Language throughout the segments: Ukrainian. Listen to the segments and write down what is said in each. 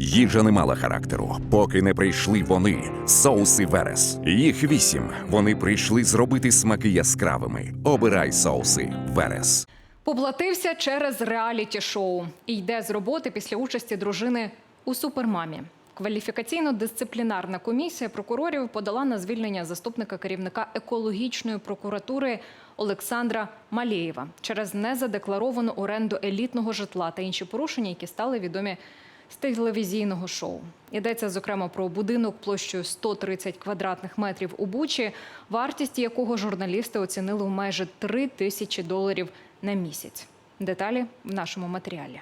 Їжа не мала характеру, поки не прийшли вони, соуси Верес. Їх вісім. Вони прийшли зробити смаки яскравими. Обирай соуси Верес. Поплатився через реаліті-шоу і йде з роботи після участі дружини у супермамі. Кваліфікаційно-дисциплінарна комісія прокурорів подала на звільнення заступника керівника екологічної прокуратури Олександра Малєєва через незадекларовану оренду елітного житла та інші порушення, які стали відомі з телевізійного шоу. Йдеться зокрема про будинок площею 130 квадратних метрів у Бучі, вартість якого журналісти оцінили в майже 3 тисячі доларів на місяць. Деталі в нашому матеріалі.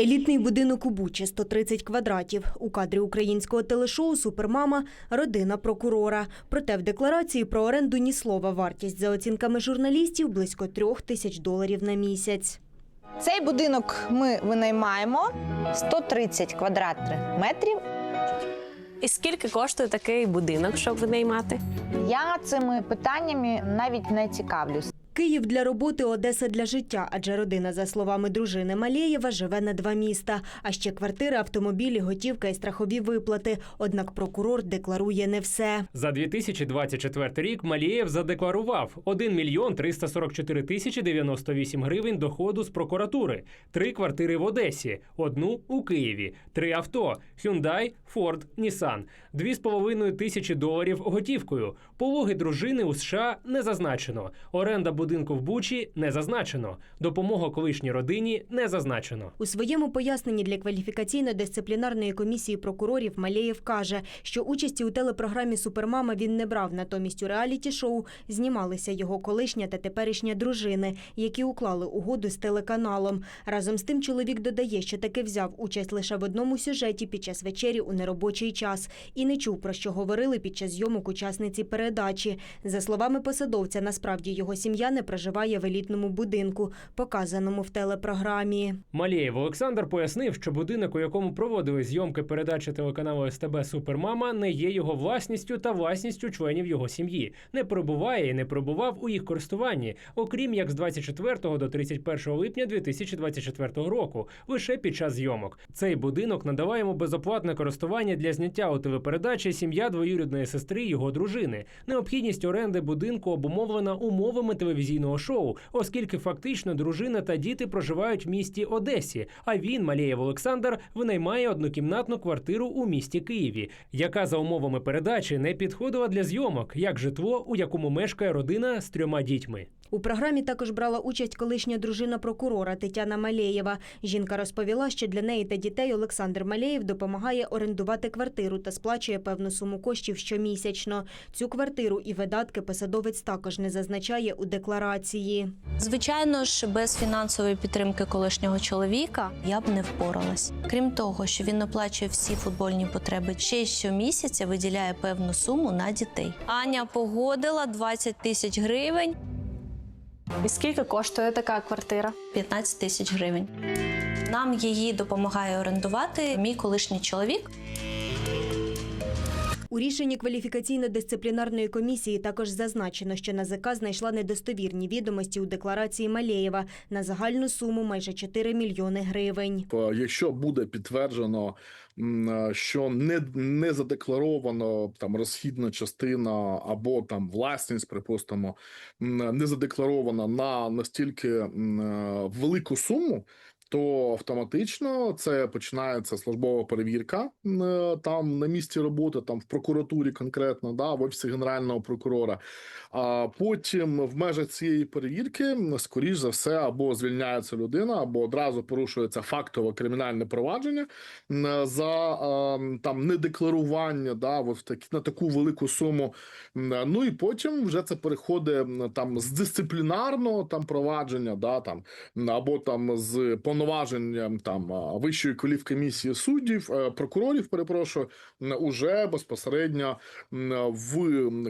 Елітний будинок у Бучі 130 квадратів. У кадрі українського телешоу Супермама родина прокурора. Проте в декларації про оренду ні слова вартість за оцінками журналістів близько трьох тисяч доларів на місяць. Цей будинок ми винаймаємо 130 квадратних метрів. І скільки коштує такий будинок, щоб винаймати? Я цими питаннями навіть не цікавлюсь. Київ для роботи, Одеса для життя, адже родина, за словами дружини Малєєва, живе на два міста. А ще квартири, автомобілі, готівка і страхові виплати. Однак прокурор декларує не все. За 2024 рік Малієв задекларував 1 мільйон 344 тисячі 98 гривень доходу з прокуратури, три квартири в Одесі, одну у Києві, три авто Hyundai, Ford, Nissan, 2,5 тисячі доларів готівкою. Пологи дружини у США не зазначено. Оренда будинку в Бучі не зазначено. Допомога колишній родині не зазначено. У своєму поясненні для кваліфікаційно-дисциплінарної комісії прокурорів Малєєв каже, що участі у телепрограмі Супермама він не брав. Натомість у реаліті-шоу знімалися його колишня та теперішня дружини, які уклали угоду з телеканалом. Разом з тим чоловік додає, що таки взяв участь лише в одному сюжеті під час вечері у неробочий час і не чув про що говорили під час зйомок учасниці передачі. За словами посадовця, насправді його сім'я не проживає в елітному будинку, показаному в телепрограмі. Малєєв Олександр пояснив, що будинок, у якому проводили зйомки передачі телеканалу СТБ Супермама, не є його власністю та власністю членів його сім'ї, не перебуває і не перебував у їх користуванні, окрім як з 24 до 31 липня 2024 року, лише під час зйомок. Цей будинок надала йому безоплатне користування для зняття у телепередачі сім'я двоюрідної сестри його дружини. Необхідність оренди будинку обумовлена умовами телевізійного шоу, оскільки фактично дружина та діти проживають в місті Одесі. А він, Малєєв Олександр, винаймає однокімнатну квартиру у місті Києві, яка за умовами передачі не підходила для зйомок, як житло, у якому мешкає родина з трьома дітьми. У програмі також брала участь колишня дружина прокурора Тетяна Малєєва. Жінка розповіла, що для неї та дітей Олександр Малєєв допомагає орендувати квартиру та сплачує певну суму коштів щомісячно. Цю квартиру і видатки посадовець також не зазначає у декларації. Звичайно ж, без фінансової підтримки колишнього чоловіка я б не впоралась. Крім того, що він оплачує всі футбольні потреби, ще щомісяця виділяє певну суму на дітей. Аня погодила 20 тисяч гривень, І скільки коштує така квартира? 15 тисяч гривень. Нам її допомагає орендувати мій колишній чоловік. У рішенні кваліфікаційно-дисциплінарної комісії також зазначено, що НАЗК знайшла недостовірні відомості у декларації Малєєва на загальну суму майже 4 мільйони гривень. Е, Якщо буде підтверджено, е, що не, не задекларовано там розхідна частина або там власність, припустимо, не задекларована на настільки е, велику суму. То автоматично це починається службова перевірка е, там на місці роботи, там в прокуратурі конкретно, да, в офісі генерального прокурора. А потім в межах цієї перевірки, скоріш за все, або звільняється людина, або одразу порушується фактове кримінальне провадження за е, там недекларування, да, в такі на таку велику суму. Ну і потім вже це переходить там з дисциплінарного там провадження, да, там або там з повноваженням там вищої кваліфкомісії суддів, е, прокурорів, перепрошую, уже безпосередньо в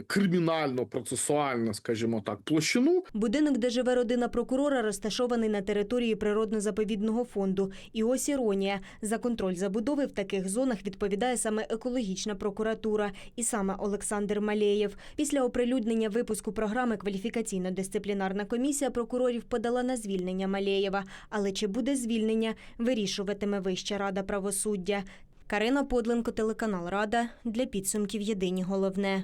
кримінально-процесуальну, скажімо так, площину Будинок, де живе родина прокурора, розташований на території природно-заповідного фонду. І ось іронія. За контроль забудови в таких зонах відповідає саме екологічна прокуратура. І саме Олександр Малєєв. Після оприлюднення випуску програми кваліфікаційно-дисциплінарна комісія прокурорів подала на звільнення Малєєва. Але чи буде звільнення вирішуватиме Вища рада правосуддя. Карина Подленко, телеканал Рада для підсумків Єдині головне.